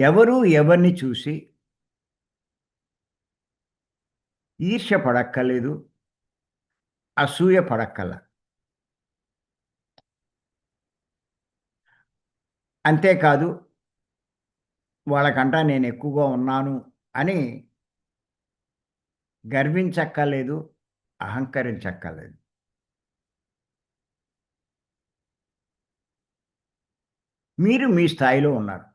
ఎవరు ఎవరిని చూసి ఈర్ష్య పడక్కలేదు అసూయ పడక్కల. అంతేకాదు వాళ్ళకంటా నేను ఎక్కువగా ఉన్నాను అని గర్వించక్కలేదు అహంకరించక్కర్లేదు. మీరు మీ స్థాయిలో ఉన్నారు.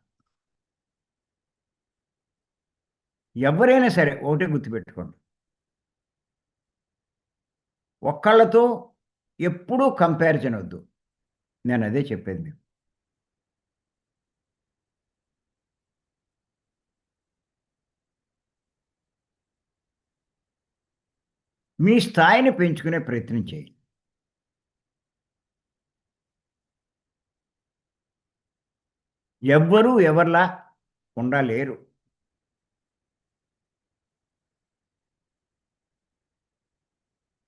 ఎవరైనా సరే ఒకటే గుర్తుపెట్టుకోండి. ఒక్కళ్ళతో ఎప్పుడూ కంపారిజన్ వద్దు. నేను అదే చెప్పేది మీకు. మీ స్థాయిని పెంచుకునే ప్రయత్నం చేయండి. ఎవ్వరూ ఎవరిలా ఉండలేరు.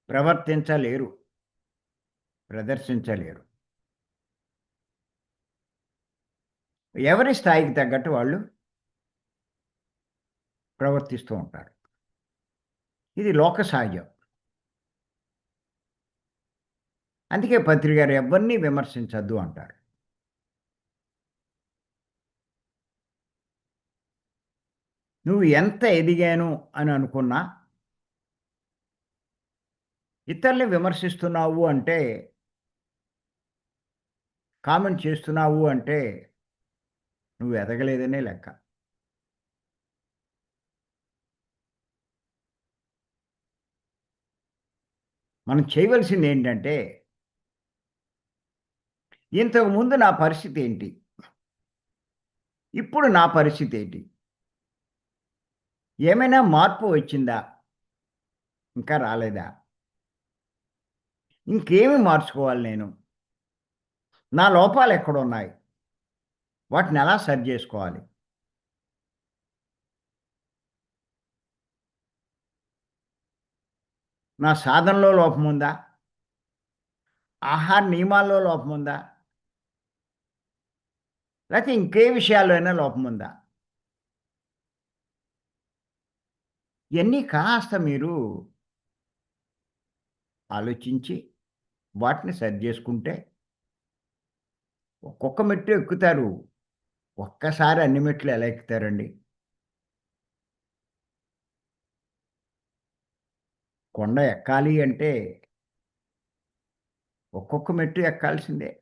ప్రవర్తించలేరు. ప్రదర్శించలేరు. ఎవరి స్థాయికి తగ్గట్టు వాళ్ళు ప్రవర్తిస్తూ ఉంటారు. ఇది లోక సహజం అందుకే పత్రికారు ఎవరిని విమర్శించద్దు అంటారు. నువ్వు ఎంత ఎదిగాను అని అనుకున్నా ఇతరుల్ని విమర్శిస్తున్నావు అంటే కామెంట్ చేస్తున్నావు అంటే నువ్వు ఎదగలేదనే లెక్క. మనం చేయవలసింది ఏంటంటే ఇంతకుముందు నా పరిస్థితి ఏంటి? ఇప్పుడు నా పరిస్థితి ఏంటి? ఏమైనా మార్పు వచ్చిందా? ఇంకా రాలేదా? ఇంకేమి మార్చుకోవాలి నేను? నా లోపాలు ఎక్కడున్నాయి? వాటిని ఎలా సరి చేసుకోవాలి? నా సాధనలో లోపం ఉందా? ఆహార నియమాల్లో లోపం ఉందా? లేకపోతే ఇంకే విషయాల్లో అయినా లోపం ఉందా? ఇవన్నీ కాస్త మీరు ఆలోచించి వాటిని సరి చేసుకుంటే ఒక్కొక్క మెట్టు ఎక్కుతారు. ఒక్కసారి అన్ని మెట్లు ఎలా ఎక్కుతారండి? కొండ ఎక్కాలి అంటే ఒక్కొక్క మెట్టు ఎక్కాల్సిందే.